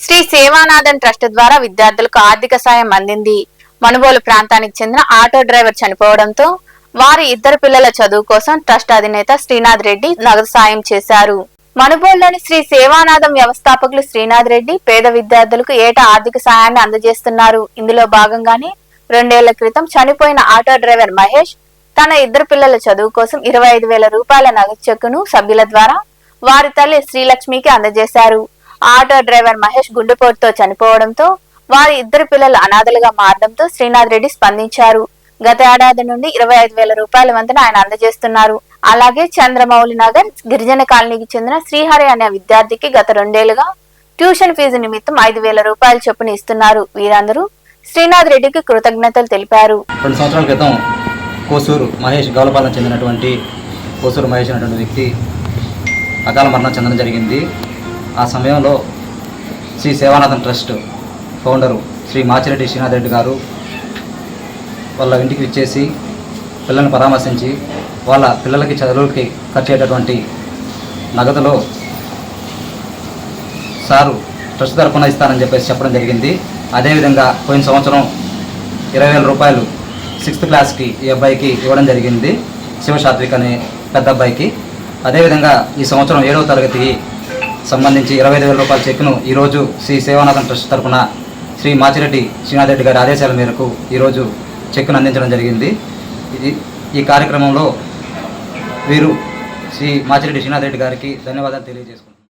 Shri Sevanathan trust ద్వారా విద్యార్థులకు ఆర్థిక సాయం అందింది. మనుబోలు ప్రాంతానికి చెందిన ఆటో డ్రైవర్ చనిపోవడంతో వారి ఇద్దరు పిల్లల చదువు కోసం ట్రస్ట్ అధినేత శ్రీనాథ్ రెడ్డి నగదు సాయం చేశారు. మనుబోలులోని శ్రీ సేవానాథం వ్యవస్థాపకులు శ్రీనాథ్ రెడ్డి పేద విద్యార్థులకు ఏటా ఆర్థిక సాయాన్ని అందజేస్తున్నారు. ఇందులో భాగంగానే రెండేళ్ళ క్రితం చనిపోయిన ఆటో డ్రైవర్ మహేష్ తన ఇద్దరు పిల్లల చదువు కోసం ఇరవై ఐదు వేల రూపాయల నగదు చెక్కును సభ్యుల ద్వారా వారి తల్లి శ్రీలక్ష్మికి అందజేశారు. ఆటో డ్రైవర్ మహేష్ గుండెపోటుతో చనిపోవడంతో వారి ఇద్దరు పిల్లలు అనాథలుగా మారడంతో శ్రీనాథ్ రెడ్డి స్పందించారు. గత ఏడాది నుండి ఇరవై ఐదు వేల రూపాయల వంతున ఆయన అందజేస్తున్నారు. అలాగే చంద్రమౌళి నగర్ గిరిజన కాలనీకి చెందిన శ్రీహరి అనే విద్యార్థికి గత రెండేళ్ళుగా ట్యూషన్ ఫీజు నిమిత్తం ఐదు వేల రూపాయల చొప్పున ఇస్తున్నారు. వీరందరూ శ్రీనాథ్ రెడ్డికి కృతజ్ఞతలు తెలిపారు. రెండు సంవత్సరాల క్రితం కోసూరు మహేష్ గౌలపాలన చెందినటువంటి కోసూరు మహేష్ అనేటువంటి వ్యక్తి అకాల మరణం చెందడం జరిగింది. ఆ సమయంలో శ్రీ సేవానాథన్ ట్రస్ట్ ఫౌండరు శ్రీ మాచిరెడ్డి శ్రీనాథ్ రెడ్డి గారు వాళ్ళ ఇంటికి విచ్చేసి పిల్లల్ని పరామర్శించి వాళ్ళ పిల్లలకి చదువులకి ఖర్చయ్యేటటువంటి నగదులో సారు ట్రస్ట్ తరఫున ఇస్తానని చెప్పేసి చెప్పడం జరిగింది. అదేవిధంగా పోయిన సంవత్సరం ఇరవై వేల రూపాయలు సిక్స్త్ క్లాస్కి ఈ అబ్బాయికి ఇవ్వడం జరిగింది. శివశాత్విక్ అనే పెద్ద అబ్బాయికి. అదేవిధంగా ఈ సంవత్సరం ఏడవ తరగతికి సంబంధించి ఇరవై ఐదు వేల రూపాయల చెక్ను ఈరోజు శ్రీ సేవానాథన్ ట్రస్ట్ తరఫున శ్రీ మాచిరెడ్డి శ్రీనాథరెడ్డి గారి ఆదేశాల మేరకు ఈరోజు చెక్కును అందించడం జరిగింది. ఇది ఈ కార్యక్రమంలో వీరు శ్రీ మాచిరెడ్డి శ్రీనాథరెడ్డి గారికి ధన్యవాదాలు తెలియజేసుకుంటున్నారు